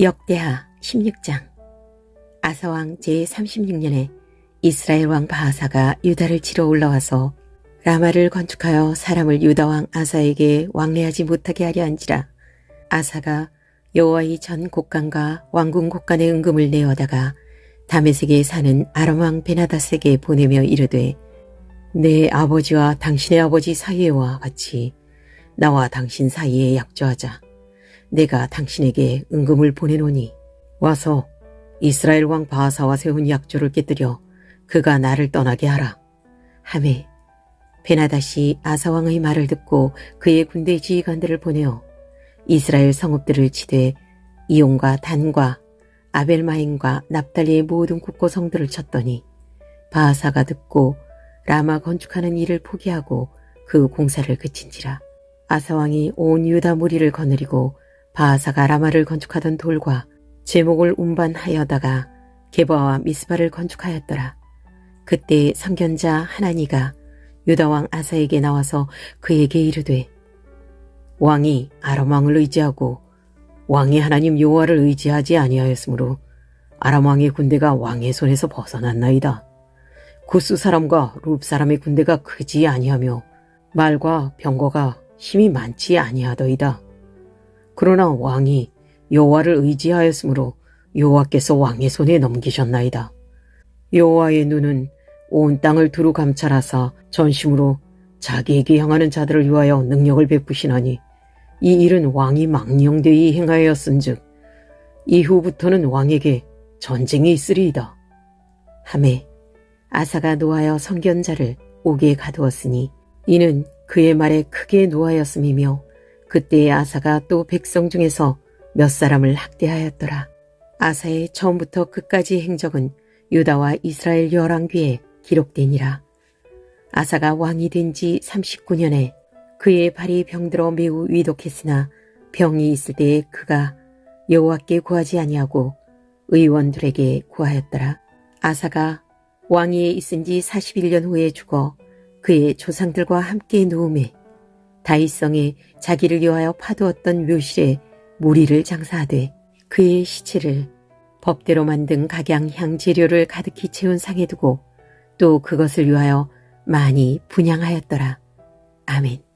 역대하 16장. 아사왕 제36년에 이스라엘 왕 바하사가 유다를 치러 올라와서 라마를 건축하여 사람을 유다 왕 아사에게 왕래하지 못하게 하려 한지라 아사가 여호와의 전 곡간과 왕궁 곡간의 은금을 내어다가 다메섹에 사는 아람 왕 베나다스에게 보내며 이르되 내 아버지와 당신의 아버지 사이에와 같이 나와 당신 사이에 약조하자 내가 당신에게 은금을 보내노니 와서 이스라엘 왕 바하사와 세운 약조를 깨뜨려 그가 나를 떠나게 하라. 하매 베나다시 아사왕의 말을 듣고 그의 군대 지휘관들을 보내어 이스라엘 성읍들을 치되 이용과 단과 아벨마임과 납달리의 모든 국고 성들을 쳤더니 바하사가 듣고 라마 건축하는 일을 포기하고 그 공사를 그친지라 아사왕이 온 유다 무리를 거느리고 바하사가 라마를 건축하던 돌과 제목을 운반하여다가 게바와 미스바를 건축하였더라. 그때 선견자 하나니가 유다왕 아사에게 나와서 그에게 이르되 왕이 아람 왕을 의지하고 왕의 하나님 여호와를 의지하지 아니하였으므로 아람 왕의 군대가 왕의 손에서 벗어났나이다. 구스 사람과 룹 사람의 군대가 크지 아니하며 말과 병거가 힘이 많지 아니하더이다. 그러나 왕이 여호와를 의지하였으므로 여호와께서 왕의 손에 넘기셨나이다. 여호와의 눈은 온 땅을 두루 감찰하사 전심으로 자기에게 향하는 자들을 위하여 능력을 베푸시나니 이 일은 왕이 망령되이 행하였은즉 이후부터는 왕에게 전쟁이 있으리이다. 하매 아사가 노하여 성견자를 옥에 가두었으니 이는 그의 말에 크게 노하였음이며 그때의 아사가 또 백성 중에서 몇 사람을 학대하였더라. 아사의 처음부터 끝까지 행적은 유다와 이스라엘 열왕기에 기록되니라. 아사가 왕이 된 지 39년에 그의 발이 병들어 매우 위독했으나 병이 있을 때에 그가 여호와께 구하지 아니하고 의원들에게 구하였더라. 아사가 왕위에 있은 지 41년 후에 죽어 그의 조상들과 함께 누움에 다윗성에 자기를 위하여 파두었던 묘실에 무리를 장사하되 그의 시체를 법대로 만든 각양향 재료를 가득히 채운 상에 두고 또 그것을 위하여 많이 분양하였더라. 아멘.